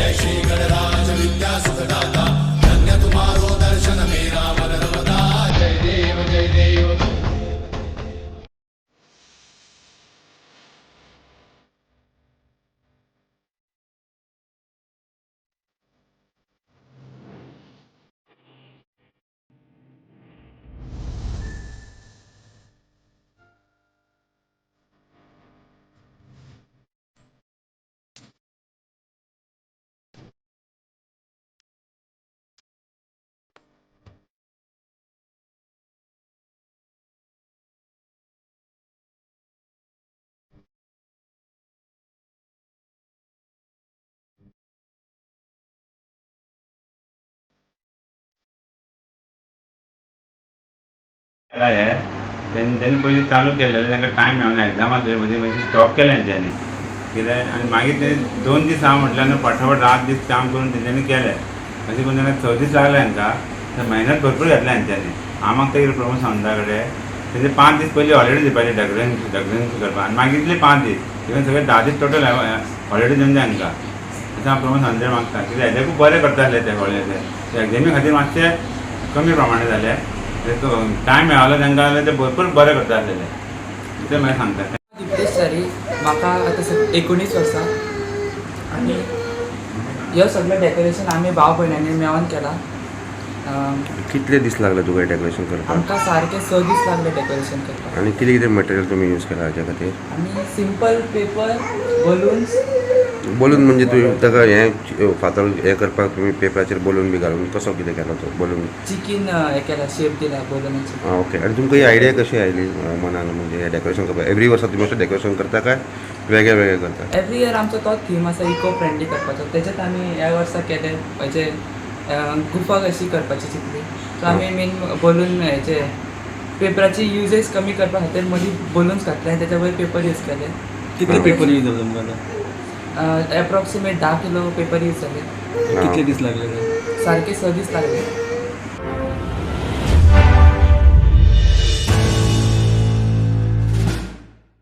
जय श्री गणराज विद्या त्यांनी त्यांनी पयलीं चालू केलेलें तांकां टायम मेळना एग्जामा मदीं मागीर स्टॉप केलें तेंच्यांनी कित्याक आनी मागीर ते दोन दीस हांव म्हटल्यार न्हू फाटाफट आठ दीस काम करून तेंच्यांनी केलें म्हणजे अशें करून तांकां स दीस लागले तांकां तर मेहनत भरपूर घातल्या तेंच्यांनी हांव ते कितें प्रमोद सावंता कडेन तेजे पांच दीस पयलीं हॉलिडे दिवपाचे डेकोरेशन डेकोरेशन करपाक आनी मागीर इतले पांच दीस इवन सगळे धा दीस टोटल हॉलिडे दिवन तांकां अशें हांव प्रमोद सावंते मागता कित्याक हेजे खूब बरें करताले ते हॉलिडे एग्जामी खातीर मातशें कमी प्रमाणे जालें टायम मेळालो तांकां जाल्यार ते भरपूर बरें करता आसलेले ते मागीर सांगता दिप्तेश सरी म्हाका आतां एकोणीस वर्सां आनी ह्यो सगळें डेकोरेशन आमी भाव भयणांनी मेळोन केलां. कितले दीस लागले तुका डेकोरेशन करपाक आमकां सारके स दीस लागले डेकोरेशन करपाक आनी कितें कितें मटेरियल तुमी यूज केला हाच्या खातीर आनी सिंपल पेपर बलून्स बलून म्हणजे तुवें ताका हें फातर हें करपाक तुमी पेपराचेर बलून बी घालून कसो कितें केलो तो? बलून. चिकीन हें केला शेप दिला बलूनाची आं ओके. आनी तुमकां ही आयडिया कशी आयली मनान म्हणजे हें डेकोरेशन करपाक? एवरी वर्सा तुमी अशें डेकोरेशन करता काय? वेगळे वेगळे करता? एवरी इयर आमचो तो थीम आसा इको फ्रेंडली करपाचो. तेच्यात आमी ह्या वर्सा केले म्हणजे गुफा कशी करपाची चिंतली सो आमी मेन बलून हेचे पेपराची युजेस कमी करपा खातीर मदीं बलून्स घातले आनी तेच्या वयर पेपर यूज केले. कितले पेपर यूज झाले तुमकां आता एप्रॉक्सिमेट धा किलो पेपर यूज जाले कितले दीस लागले ते? सारके स दीस लागले